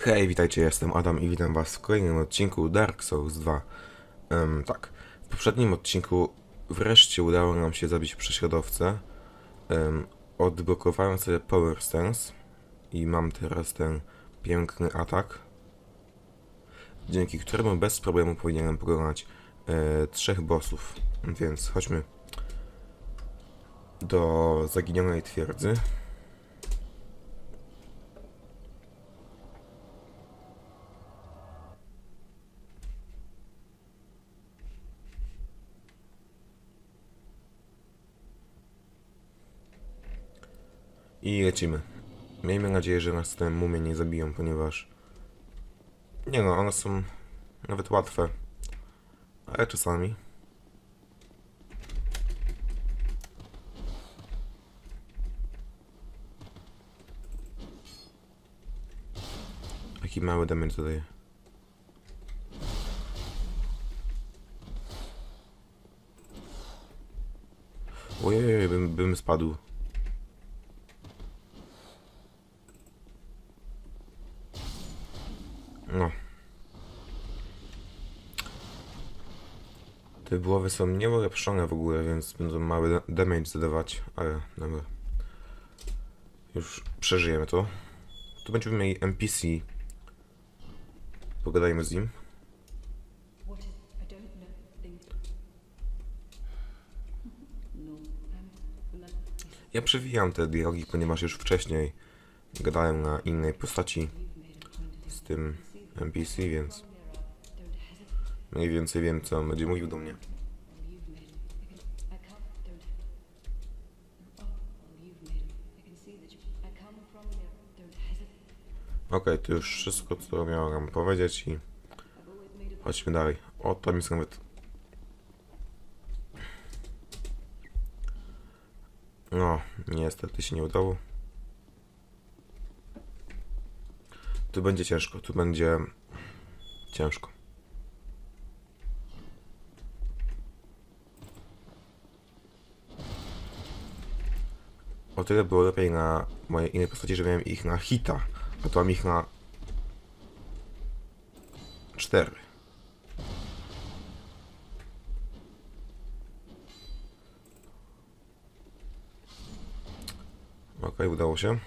Hej, witajcie, jestem Adam i witam was w kolejnym odcinku Dark Souls 2. Em, tak, w poprzednim odcinku wreszcie udało nam się zabić prześladowcę. Um, odblokowałem sobie Power Stance i mam teraz ten piękny atak, dzięki któremu bez problemu powinienem pokonać e, trzech bossów. Więc chodźmy do zaginionej twierdzy. I lecimy. Miejmy nadzieję, że nas te mumie nie zabiją, ponieważ... Nie no, one są nawet łatwe. Ale czasami... Taki mały damage dodaje. Ojej, bym, bym spadł. No. Te głowy są nieulepszone w ogóle, więc będą mały da- damage zadawać, ale dobra. Już przeżyjemy to. Tu będziemy mieli NPC. Pogadajmy z nim. No, I'm not Ja przewijam te dialogi, ponieważ już wcześniej gadałem na innej postaci z tym NPC, więc. Mniej więcej wiem, co on będzie mówił do mnie. Okej, to już wszystko, co miałem powiedzieć i chodźmy dalej. O, tam jest nawet... No, niestety się nie udało. Tu będzie ciężko, tu będzie ciężko. O tyle było lepiej na mojej innej postaci, że miałem ich na hita, a to mam ich na 4. Okej, udało się.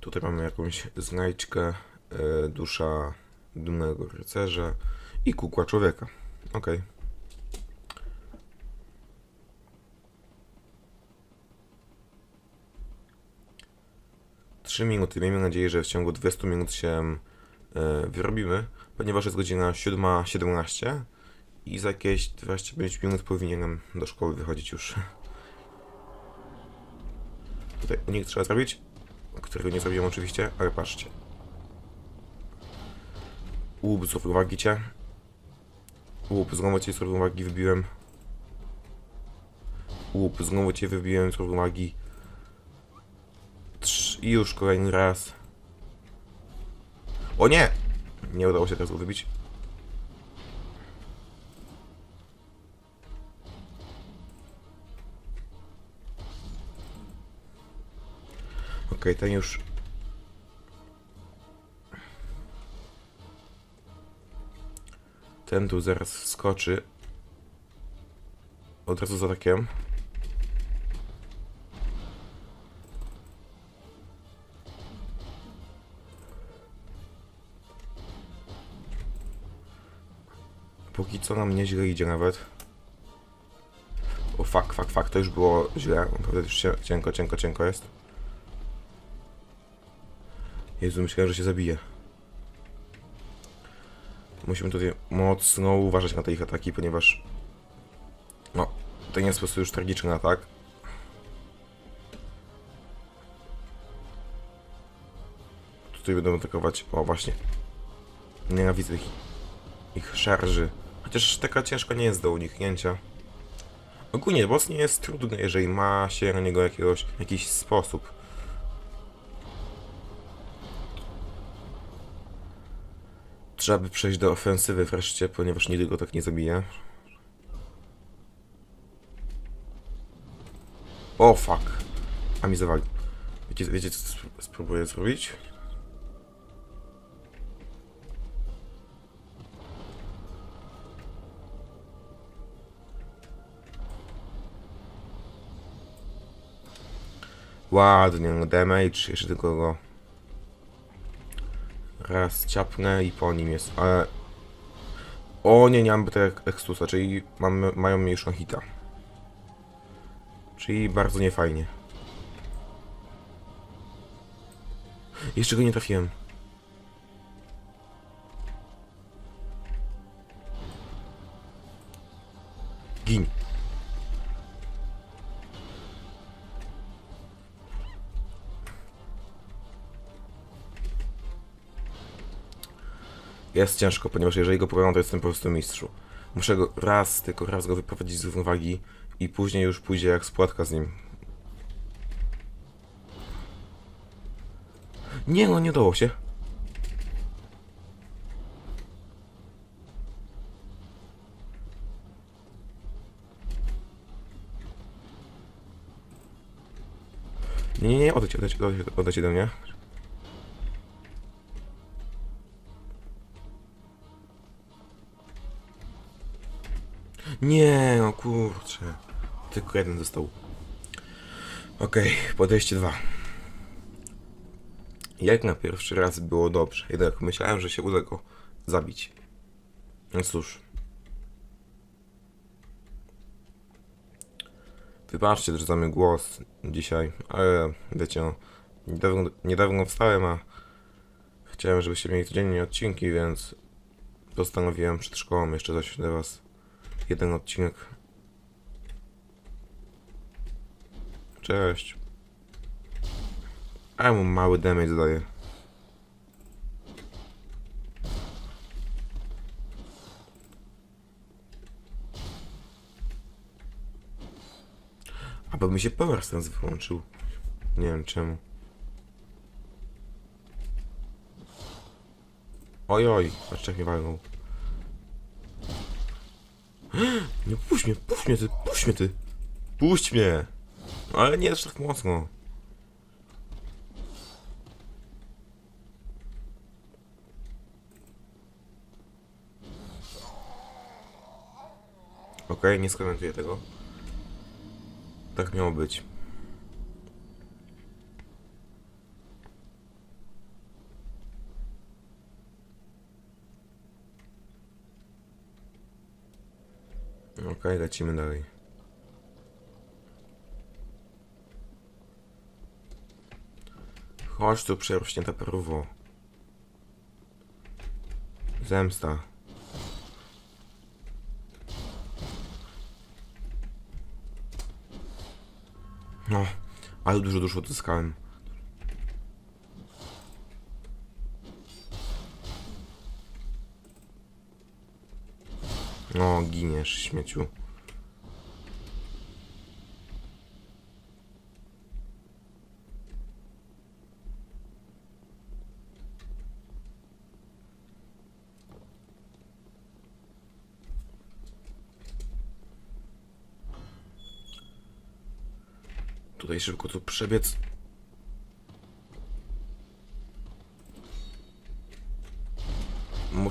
Tutaj mamy jakąś znajdźkę, e, dusza dumnego rycerza i kukła człowieka. Okej. Trzy minuty. Miejmy nadzieję, że w ciągu 20 minut się e, wyrobimy, ponieważ jest godzina 7.17 i za jakieś 25 minut powinienem do szkoły wychodzić już. Tutaj unik trzeba zrobić, którego nie zrobiłem oczywiście, ale patrzcie. Z równowagi cię. Łup, znowu cię z równowagi wybiłem. Łup, znowu cię wybiłem z równowagi. I już kolejny raz. O nie! Nie udało się teraz go wybić. Okej, ten już... Ten tu zaraz wskoczy. Od razu za atakiem. Póki co nam nieźle idzie nawet. O fuck, fuck, fuck, to już było źle. Naprawdę już cie- cienko, cienko, cienko jest. Jezu, myślałem, że się zabije. Musimy tutaj mocno uważać na te ich ataki, ponieważ... No, to nie jest po prostu już tragiczny atak. Tutaj będą atakować... O, właśnie. Nienawidzę ich, ich szarży. Chociaż taka ciężka nie jest do uniknięcia. Ogólnie boss nie jest trudny, jeżeli ma się na niego jakiegoś, jakiś sposób. Trzeba by przejść do ofensywy wreszcie, ponieważ nigdy go tak nie zabije. O, fuck. A mi zawalił. Wiecie, wiecie co spró- spróbuję zrobić? Ładnie, no damage, jeszcze tylko go raz ciapnę i po nim jest, ale... O nie, nie mam ekstusa, czyli mamy, mają mniejszą hita. Czyli bardzo niefajnie. Jeszcze go nie trafiłem. Jest ciężko, ponieważ jeżeli go pokonam, to jestem po prostu mistrzu. Muszę go raz, tylko raz go wyprowadzić z równowagi i później już pójdzie jak spłatka z nim. Nie no, nie udało się. Nie, nie, nie, odejdź, odejdź, odejdź, odejdź ode mnie. Nie, no kurczę. Tylko jeden został. Okej, podejście dwa. Jak na pierwszy raz było dobrze, jednak myślałem, że się uda go zabić. No cóż. Wybaczcie, że za mój głos dzisiaj, ale wiecie, no, niedawno, niedawno wstałem, a chciałem, żebyście mieli codziennie odcinki, więc postanowiłem przed szkołą jeszcze coś dla was jeden odcinek. Cześć. A mu mały damage zadaję. A bo mi się power stance wyłączył. Nie wiem czemu. Oj, oj, patrz jak mnie walnął. Nie puść mnie, puść mnie ty, puść mnie ty. Puść mnie. Ale nie aż tak mocno. Okej, nie skomentuję tego. Tak miało być. Okej, lecimy dalej. Chodź tu, przerośnięta paruwo. Zemsta. No, ale dużo dużo odzyskałem. No, giniesz, śmieciu. Tutaj szybko tu przebiec.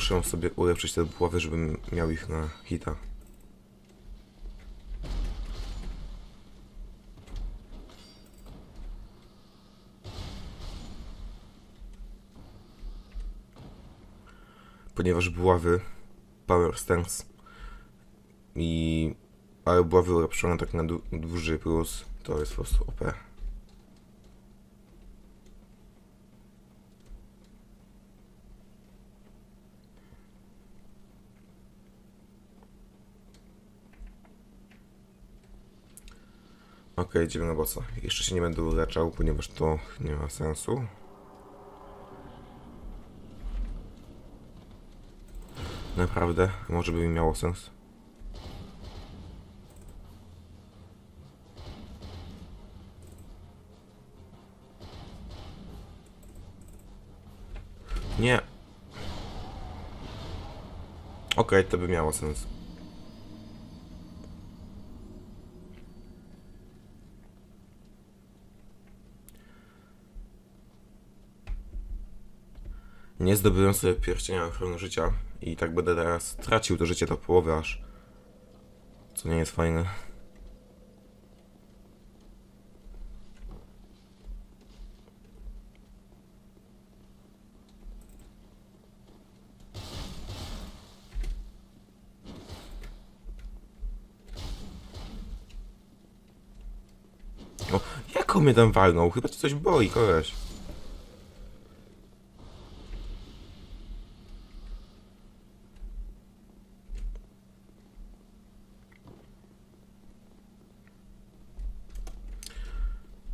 Muszę sobie ulepszyć te buławy, żebym miał ich na hita. Ponieważ buławy Power Stance i ale buławy ulepszone tak na duży plus to jest po prostu OP. Okej, idziemy na bossa. Jeszcze się nie będę uleczał, ponieważ to nie ma sensu. Naprawdę? Może by mi miało sens? Nie. Okej, to by miało sens. Nie zdobyłem sobie pierścienia ochrony życia i tak będę teraz tracił to życie do połowy aż. Co nie jest fajne. O, jak on mnie tam walnął? Chyba ci coś boi, koleś.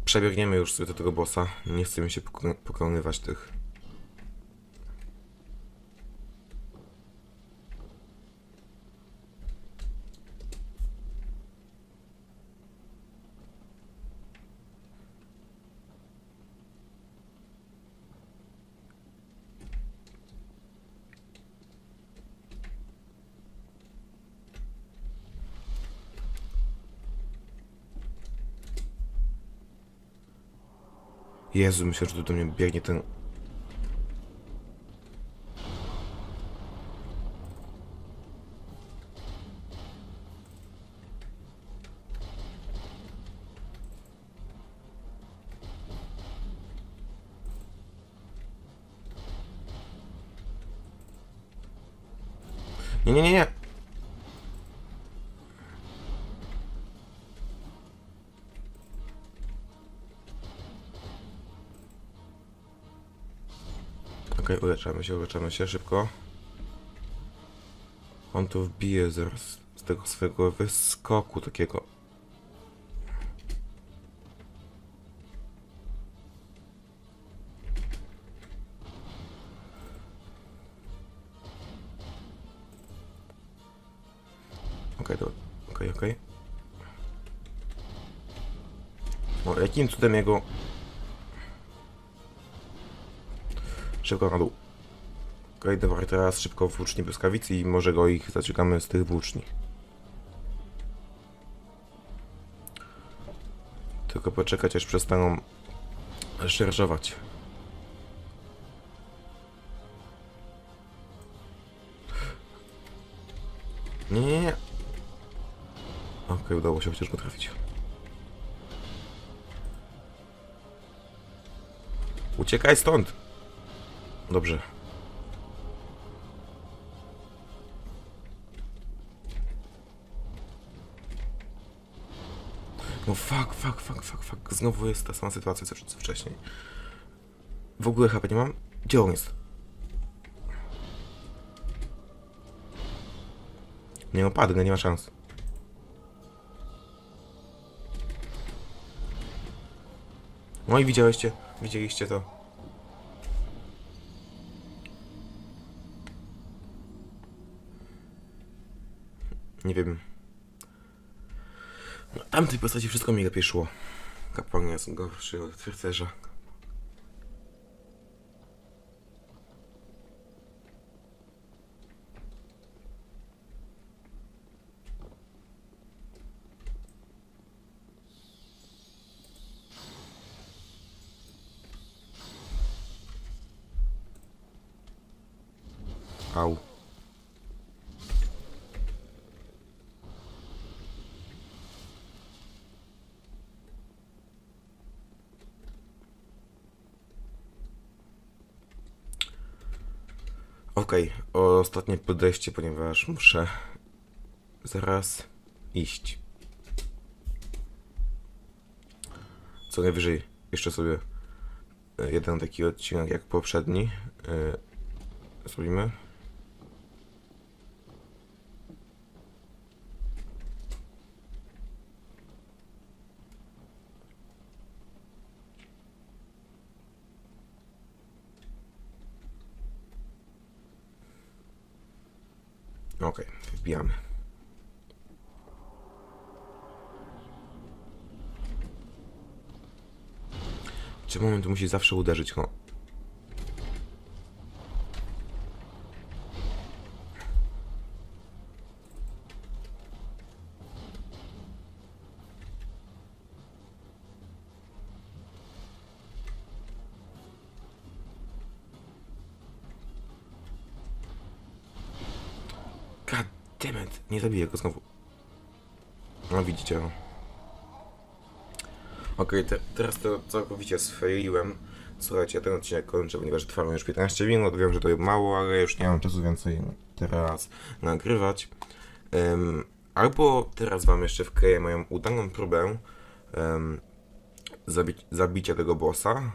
Przebiegniemy już sobie do tego bossa. Nie chcę mi się poko- pokonywać tych. Jezu, myślę, że tu do mnie biegnie ten... Nie, nie, nie, nie. Uleczamy się, uleczamy się szybko. On tu wbije zaraz z tego swojego wyskoku takiego. Okej, dobra. Okej, okej. O, jakim cudem jego... Szybko na dół. Okej, dobra, teraz szybko włóczni błyskawicy i może go ich zaciągamy z tych włóczni. Tylko poczekać aż przestaną szarżować. Nie, nie, nie. Okej, udało się chociaż go trafić. Uciekaj stąd! Dobrze. No fuck, fuck, fuck, fuck, fuck. Znowu jest ta sama sytuacja co co wcześniej. W ogóle chyba nie mam. Gdzie on jest? Nie opadnę, nie ma szans. No i widziałeście, widzieliście to. Nie wiem. No, tamtej postaci wszystko mi lepiej szło. Kapłan jest gorszy od rycerza. Au. Okej, ostatnie podejście, ponieważ muszę zaraz iść. Co najwyżej jeszcze sobie e, jeden taki odcinek jak poprzedni e, zrobimy. Okej, wbijamy. Czy moment musi zawsze uderzyć? No. Demet, nie zabiję go znowu. No widzicie. no. Okej, te, teraz to całkowicie sfailiłem. Słuchajcie, ten odcinek kończę, ponieważ trwał już 15 minut. Wiem, że to mało, ale już nie mam czasu więcej teraz nagrywać. Em, albo teraz wam jeszcze wkleję moją udaną próbę em, zabi zabicia tego bossa,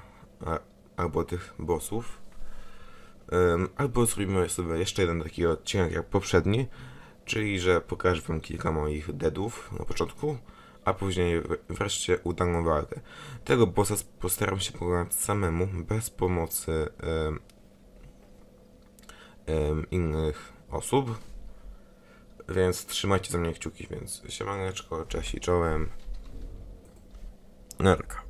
a, albo tych bossów. Em, albo zrobimy sobie jeszcze jeden taki odcinek jak poprzedni, czyli że pokażę wam kilka moich deadów na początku, a później wr- wreszcie udaną walkę. Tego bossa postaram się pokonać samemu, bez pomocy innych osób. Więc trzymajcie za mnie kciuki, więc siemaneczko, cześć i czołem. Narka.